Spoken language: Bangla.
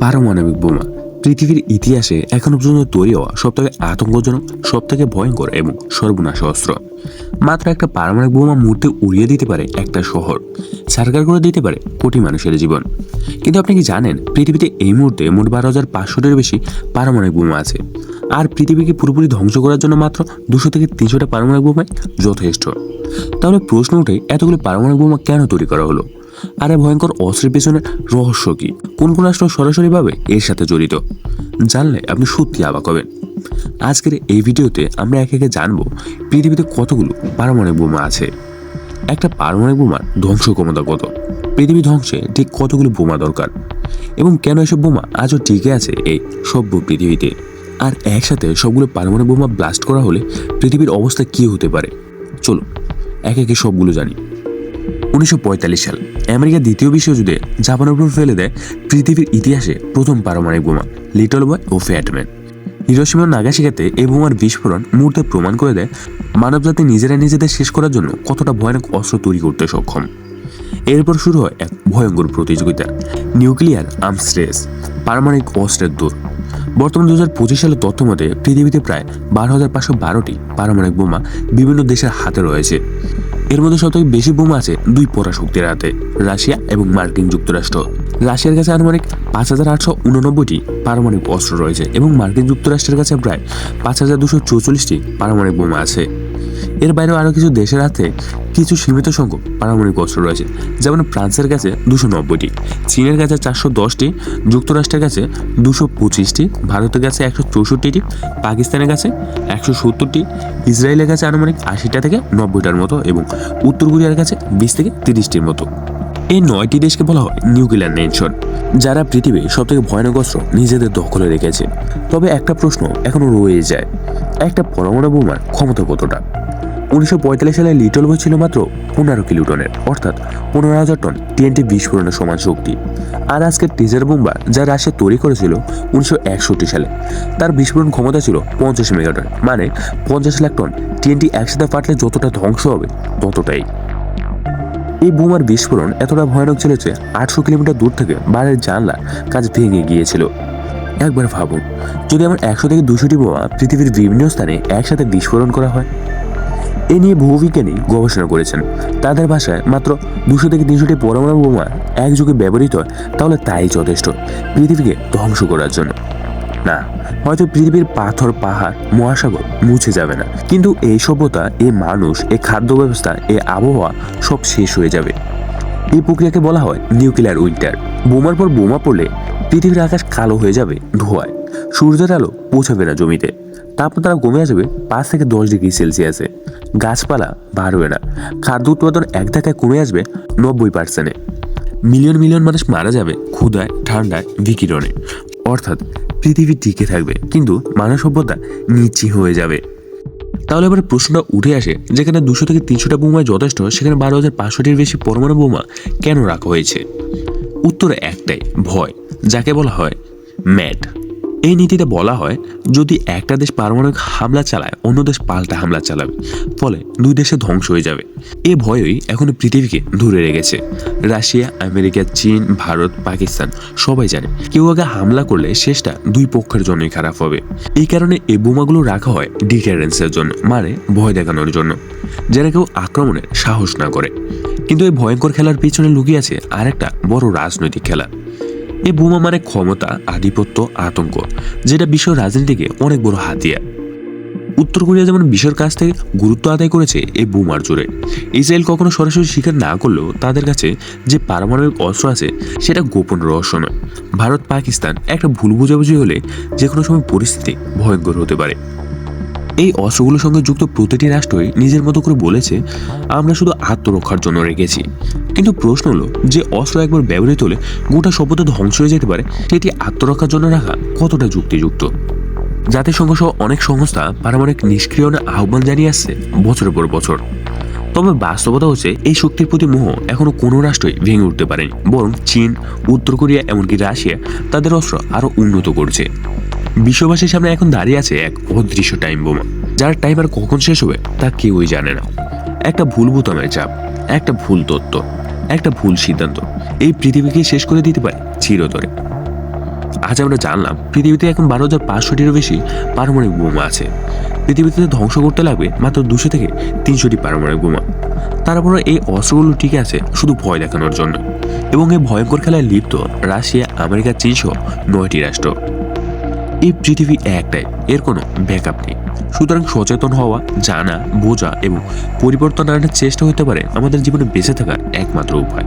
পারমাণবিক বোমা। পৃথিবীর ইতিহাসে এখনও পর্যন্ত তৈরি হওয়া সবথেকে আতঙ্কজনক, সবথেকে ভয়ঙ্কর এবং সর্বনাশ অস্ত্র। মাত্র একটা পারমাণবিক বোমা মুহূর্তে উড়িয়ে দিতে পারে একটা শহর সার্কার করে দিতে পারে কোটি মানুষের জীবন। কিন্তু আপনি কি জানেন, পৃথিবীতে এই মুহূর্তে মোট বারো হাজার পাঁচশোটির বেশি পারমাণবিক বোমা আছে? আর পৃথিবীকে পুরোপুরি ধ্বংস করার জন্য মাত্র দুশো থেকে তিনশোটা পারমাণবিক বোমাই যথেষ্ট। তাহলে প্রশ্ন উঠে এতগুলো পারমাণবিক বোমা কেন তৈরি করা হলো? আর এই ভয়ঙ্কর অস্ত্রের পেছনে রহস্য কি? কোন কোন রাষ্ট্র সরাসরিভাবে এর সাথে জড়িত? জানলে আপনি সত্যি অবাক হবেন। আজকের এই ভিডিওতে আমরা একে একে জানব পৃথিবীতে কতগুলো পারমাণবিক বোমা আছে। একটা পারমাণবিক বোমার ধ্বংস ক্ষমতা কত? পৃথিবী ধ্বংসে ঠিক কতগুলো বোমা দরকার? এবং কেন এসব বোমা আজও টিকে আছে এই সভ্য পৃথিবীতে? আর একসাথে সবগুলো পারমাণবিক বোমা ব্লাস্ট করা হলে পৃথিবীর অবস্থা কী হতে পারে? চলো একে একে সবগুলো জানি। উনিশশো পঁয়তাল্লিশ সাল আমেরিকা দ্বিতীয় বিশ্বযুদ্ধে জাপানের উপর ফেলে দেয় পৃথিবীর ইতিহাসে প্রথম পারমাণবিক বোমা, লিটল বয় ও ফ্যাটম্যান হিরোসীমা নাগাশিকাতে এই বোমার বিস্ফোরণ মুহূর্তে প্রমাণ করে দেয় মানবজাতি নিজেরা নিজেদের শেষ করার জন্য কতটা ভয়ানক অস্ত্র তৈরি করতে সক্ষম। এরপর শুরু হয় এক ভয়ঙ্কর প্রতিযোগিতা, নিউক্লিয়ার আর্মস রেস পারমাণবিক অস্ত্রের দূর বর্তমান দু হাজার পঁচিশ সালের তথ্য মতে পৃথিবীতে প্রায় বারো হাজার পাঁচশো বারোটি পারমাণবিক বোমা বিভিন্ন দেশের হাতে রয়েছে। এর মধ্যে সবথেকে বেশি বোমা আছে দুই পরাশক্তির হাতে, রাশিয়া এবং মার্কিন যুক্তরাষ্ট্র। রাশিয়ার কাছে আনুমানিক পাঁচ হাজার আটশো উননব্বইটি পারমাণবিক অস্ত্র রয়েছে এবং মার্কিন যুক্তরাষ্ট্রের কাছে প্রায় পাঁচ হাজার দুশো চৌচল্লিশটি পারমাণবিক বোমা আছে। এর বাইরেও আরও কিছু দেশের হাতে কিছু সীমিত সংখ্যক পারমাণবিক অস্ত্র রয়েছে, যেমন ফ্রান্সের কাছে দুশো নব্বইটি, চীনের কাছে চারশো দশটি, যুক্তরাষ্ট্রের কাছে দুশো পঁচিশটি, ভারতের কাছে একশো চৌষট্টিটি, পাকিস্তানের কাছে একশো সত্তরটি, ইসরায়েলের কাছে আনুমানিক আশিটা থেকে নব্বইটার মতো এবং উত্তর কোরিয়ার কাছে বিশ থেকে তিরিশটির মতো। এই নয়টি দেশকে বলা হয় নিউক্লিয়ার নেশন, যারা পৃথিবীর সবথেকে ভয়ানক অস্ত্র নিজেদের দখলে রেখেছে। তবে একটা প্রশ্ন এখনও রয়ে যায়, একটা পরমাণু বোমার ক্ষমতা কতটা? উনিশশো পঁয়তাল্লিশ সালে লিটল বয় ছিল মাত্র পনেরো কিলোটনের, অর্থাৎ পনেরো হাজার টন টিএনটি বিস্ফোরণের সমান শক্তি। আর আজকের টিজার বোম্বা যা রাশিয়া তৈরি করেছিল উনিশশো একষট্টি সালে, তার বিস্ফোরণ ক্ষমতা ছিল পঞ্চাশ মেগাটন মানে পঞ্চাশ লাখ টন। টিএনটি একসাথে ফাটলে যতটা ধ্বংস হবে ততটাই। এই বোমার বিস্ফোরণ এতটা ভয়ানক ছিল যে আটশো কিলোমিটার দূর থেকে বাড়ির জানলা কাজ ভেঙে গিয়েছিল। একবার ভাবুন, যদি আমার একশো থেকে দুশোটি বোমা পৃথিবীর বিভিন্ন স্থানে একসাথে বিস্ফোরণ করা হয়? এ নিয়ে ভূবিজ্ঞানী গবেষণা করেছেন। তাদের ভাষায় মাত্র দুশো থেকে তিনশোটি পরমাণু বোমা একযোগে ব্যবহৃত, তাহলে তাই যথেষ্ট। পৃথিবীকে ধ্বংস করার জন্য। না, হয়তো পৃথিবীর পাথর, পাহাড়, মহাসাগর মুছে যাবে না। কিন্তু এই সভ্যতা, এই মানুষ, এই খাদ্য ব্যবস্থা, এই আবহাওয়া সব শেষ হয়ে যাবে। এই প্রক্রিয়াকে বলা হয় নিউক্লিয়ার উইন্টার। বোমার পর বোমা পড়লে পৃথিবীর আকাশ কালো হয়ে যাবে ধোঁয়ায়। সূর্যের আলো পৌঁছাবে না জমিতে। তাপমাত্রা কমে আসবে পাঁচ থেকে দশ ডিগ্রি সেলসিয়াসে। গাছপালা বাড়বে না। খাদ্য উৎপাদন এক ধাক্কায় কমে আসবে নব্বই পার্সেন্টে। মিলিয়ন মিলিয়ন মানুষ মারা যাবে ক্ষুধায়, ঠান্ডায়, বিকিরণে। অর্থাৎ পৃথিবী টিকে থাকবে, কিন্তু মানব সভ্যতা নিচি হয়ে যাবে। তাহলে এবার প্রশ্নটা উঠে আসে, যেখানে দুশো থেকে তিনশোটা বোমা যথেষ্ট, সেখানে বারো হাজার পাঁচশোটির বেশি পরমাণু বোমা কেন রাখা হয়েছে? উত্তর একটাই, ভয়, যাকে বলা হয় ম্যাট। এই নীতিতে বলা হয়, যদি একটা দেশ পারমাণবিক হামলা চালায়, অন্য দেশ পাল্টা হামলা চালাবে, ফলে দুই দেশে ধ্বংস হয়ে যাবে। এ ভয়ই এখনও পৃথিবীকে ধরে রেখেছে। রাশিয়া, আমেরিকা, চীন, ভারত, পাকিস্তান, সবাই জানে, কেউ আগে হামলা করলে শেষটা দুই পক্ষের জন্যই খারাপ হবে। এই কারণে এই বোমাগুলো রাখা হয় ডিটারেন্সের জন্য মানে ভয় দেখানোর জন্য যেন কেউ আক্রমণের সাহস না করে। কিন্তু এই ভয়ঙ্কর খেলার পিছনে লুকিয়ে আছে আরেকটা বড় রাজনৈতিক খেলা। এই বোমা মানে ক্ষমতা, আধিপত্য, আতঙ্ক, যেটা বিশ্ব রাজনীতিকে অনেক বড় হাতিয়ার উত্তর কোরিয়া যেমন বিশ্বের কাছ থেকে গুরুত্ব আদায় করেছে এই বোমার জোরে, ইসরায়েল কখনো সরাসরি স্বীকার না করলেও তাদের কাছে যে পারমাণবিক অস্ত্র আছে, সেটা গোপন রহস্য নয়। ভারত পাকিস্তান একটা ভুল বোঝাবুঝি হলে যে কোনো সময় পরিস্থিতি ভয়ঙ্কর হতে পারে। এই অস্ত্রগুলোর সঙ্গে যুক্ত প্রতিটি রাষ্ট্রই নিজের মতো করে বলেছে, আমরা শুধু আত্মরক্ষার জন্য রেখেছি। কিন্তু প্রশ্ন হলো, যে অস্ত্র একবার ব্যবহৃত হলে গোটা সভ্যতা ধ্বংস হয়ে যেতে পারে, সেটি আত্মরক্ষার জন্য রাখা কতটা যুক্তিযুক্ত? জাতিসংঘ সহ অনেক সংস্থা পারমাণবিক নিষ্ক্রিয়ণের আহ্বান জানিয়ে আসছে বছরের পর বছর। তবে বাস্তবতা হচ্ছে, এই শক্তির প্রতি মোহ এখনও কোনো রাষ্ট্রই ভেঙে উঠতে পারেনি। বরং চীন, উত্তর কোরিয়া, এমনকি রাশিয়া তাদের অস্ত্র আরও উন্নত করছে। বিশ্ববাসীর সামনে এখন দাঁড়িয়ে আছে এক অদৃশ্য টাইম বোমা যার টাইম আর কখন শেষ হবে, তা কেউই জানে না। একটা ভুল বোতামের চাপ, একটা ভুল তত্ত্ব, একটা ভুল সিদ্ধান্ত, এই পৃথিবীকে শেষ করে দিতে পারে চিরতরে। আজ আমরা জানলাম, পৃথিবীতে এখন বারো হাজার পাঁচশোটিরও বেশি পারমাণবিক বোমা আছে। পৃথিবীতে ধ্বংস করতে লাগবে মাত্র দুশো থেকে তিনশোটি পারমাণবিক বোমা। তারপরে এই অস্ত্রগুলো টিকে আছে শুধু ভয় দেখানোর জন্য। এবং এই ভয়ঙ্কর খেলায় লিপ্ত রাশিয়া, আমেরিকা চীন সহ নয়টি রাষ্ট্র। এই পৃথিবী একটাই, এর কোনো ব্যাকআপ নেই। সুতরাং সচেতন হওয়া, জানা, বোঝা এবং পরিবর্তন আনার চেষ্টা হতে পারে আমাদের জীবনে বেঁচে থাকার একমাত্র উপায়।